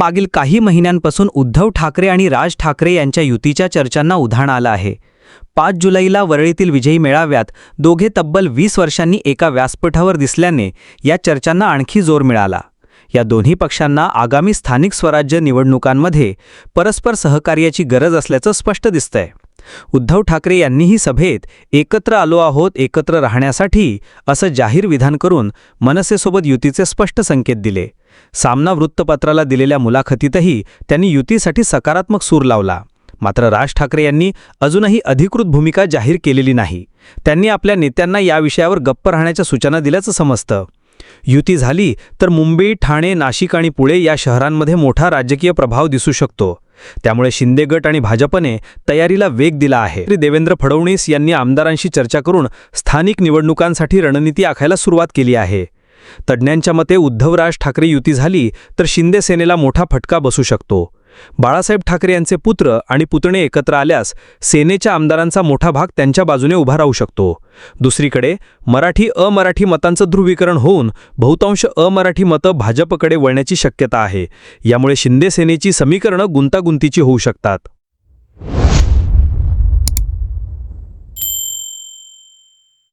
मागील काही महिन्यांपासून उद्धव ठाकरे आणि राज ठाकरे यांच्या युतीच्या चर्चांना उधाण आलं आहे. पाच जुलैला वरळीतील विजयी मेळाव्यात दोघे तब्बल वीस वर्षांनी एका व्यासपीठावर दिसल्याने या चर्चांना आणखी जोर मिळाला. या दोन्ही पक्षांना आगामी स्थानिक स्वराज्य निवडणुकांमध्ये परस्पर सहकार्याची गरज असल्याचं स्पष्ट दिसतंय. उद्धव ठाकरे यांनीही सभेत एकत्र आलो आहोत एकत्र राहण्यासाठी असं जाहीर विधान करून मनसेसोबत युतीचे स्पष्ट संकेत दिले. सामना वृत्तपत्राला दिलेल्या मुलाखतीतही त्यांनी युतीसाठी सकारात्मक सूर लावला. मात्र राज ठाकरे यांनी अजूनही अधिकृत भूमिका जाहीर केलेली नाही. त्यांनी आपल्या नेत्यांना या विषयावर गप्प राहण्याच्या सूचना दिल्याचं समजतं. युती झाली तर मुंबई ठाणे नाशिक आणि पुणे या शहरांमध्ये मोठा राजकीय प्रभाव दिसू शकतो. त्यामुळे शिंदे गट आणि भाजपने तयारीला वेग दिला आहे. श्री देवेंद्र फडणवीस यांनी आमदारांशी चर्चा करून स्थानिक निवडणुकांसाठी रणनीती आखायला सुरुवात केली आहे. तज्ज्ञांच्या मते उद्धवराज ठाकरे युती झाली तर शिंदे सेनेला मोठा फटका बसू शकतो. बाळासाहेब ठाकरे यांचे पुत्र आणि पुतणे एकत्र आल्यास सेनेच्या आमदारांचा मोठा भाग त्यांच्या बाजूने उभा राहू शकतो. दुसरीकडे मराठी अमराठी मतांचं ध्रुवीकरण होऊन बहुतांश अमराठी मतं भाजपकडे वळण्याची शक्यता आहे. यामुळे शिंदे सेनेची समीकरणं गुंतागुंतीची होऊ शकतात.